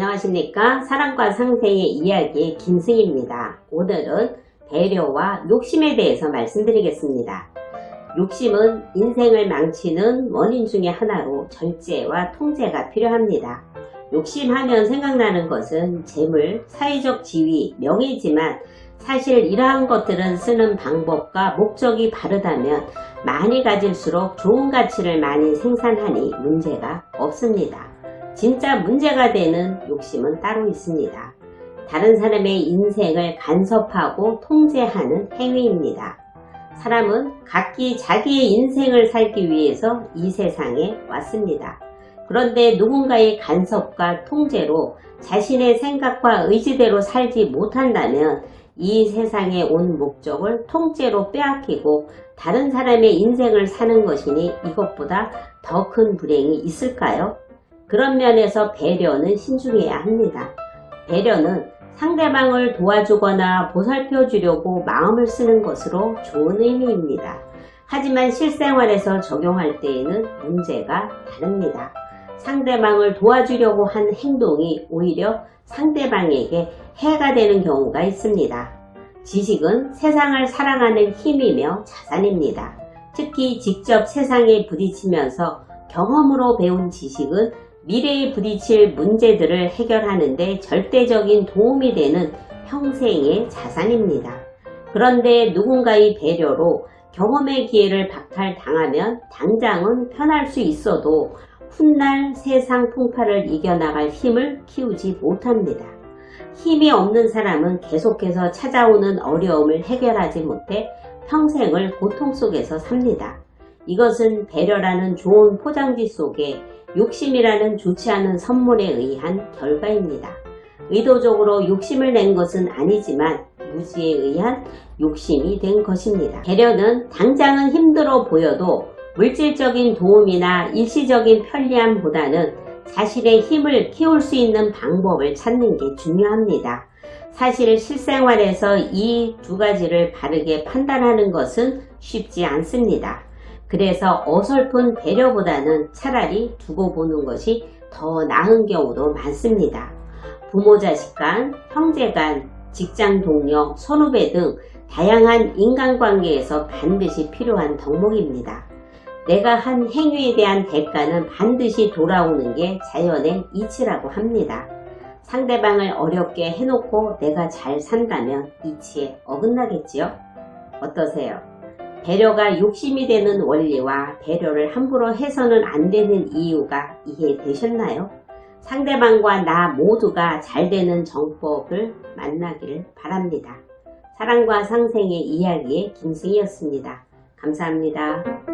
안녕하십니까 사랑과 상생의 이야기의 김승입니다. 오늘은 배려와 욕심에 대해서 말씀드리겠습니다. 욕심은 인생을 망치는 원인 중에 하나로 절제와 통제가 필요합니다. 욕심하면 생각나는 것은 재물, 사회적 지위, 명예지만 사실 이러한 것들은 쓰는 방법과 목적이 바르다면 많이 가질수록 좋은 가치를 많이 생산하니 문제가 없습니다. 진짜 문제가 되는 욕심은 따로 있습니다. 다른 사람의 인생을 간섭하고 통제하는 행위입니다. 사람은 각기 자기의 인생을 살기 위해서 이 세상에 왔습니다. 그런데 누군가의 간섭과 통제로 자신의 생각과 의지대로 살지 못한다면 이 세상에 온 목적을 통째로 빼앗기고 다른 사람의 인생을 사는 것이니 이것보다 더 큰 불행이 있을까요? 그런 면에서 배려는 신중해야 합니다. 배려는 상대방을 도와주거나 보살펴 주려고 마음을 쓰는 것으로 좋은 의미입니다. 하지만 실생활에서 적용할 때에는 문제가 다릅니다. 상대방을 도와주려고 한 행동이 오히려 상대방에게 해가 되는 경우가 있습니다. 지식은 세상을 사랑하는 힘이며 자산입니다. 특히 직접 세상에 부딪히면서 경험으로 배운 지식은 미래에 부딪힐 문제들을 해결하는데 절대적인 도움이 되는 평생의 자산입니다. 그런데 누군가의 배려로 경험의 기회를 박탈당하면 당장은 편할 수 있어도 훗날 세상 풍파를 이겨나갈 힘을 키우지 못합니다. 힘이 없는 사람은 계속해서 찾아오는 어려움을 해결하지 못해 평생을 고통 속에서 삽니다. 이것은 배려라는 좋은 포장지 속에 욕심이라는 좋지 않은 선물에 의한 결과입니다. 의도적으로 욕심을 낸 것은 아니지만 무지에 의한 욕심이 된 것입니다. 배려는 당장은 힘들어 보여도 물질적인 도움이나 일시적인 편리함보다는 자신의 힘을 키울 수 있는 방법을 찾는 게 중요합니다. 사실 실생활에서 이 두 가지를 바르게 판단하는 것은 쉽지 않습니다. 그래서 어설픈 배려보다는 차라리 두고 보는 것이 더 나은 경우도 많습니다. 부모 자식 간, 형제 간, 직장 동료, 선후배 등 다양한 인간관계에서 반드시 필요한 덕목입니다. 내가 한 행위에 대한 대가는 반드시 돌아오는 게 자연의 이치라고 합니다. 상대방을 어렵게 해놓고 내가 잘 산다면 이치에 어긋나겠지요? 어떠세요? 배려가 욕심이 되는 원리와 배려를 함부로 해서는 안 되는 이유가 이해되셨나요? 상대방과 나 모두가 잘 되는 정법을 만나길 바랍니다. 사랑과 상생의 이야기의 김승희였습니다. 감사합니다.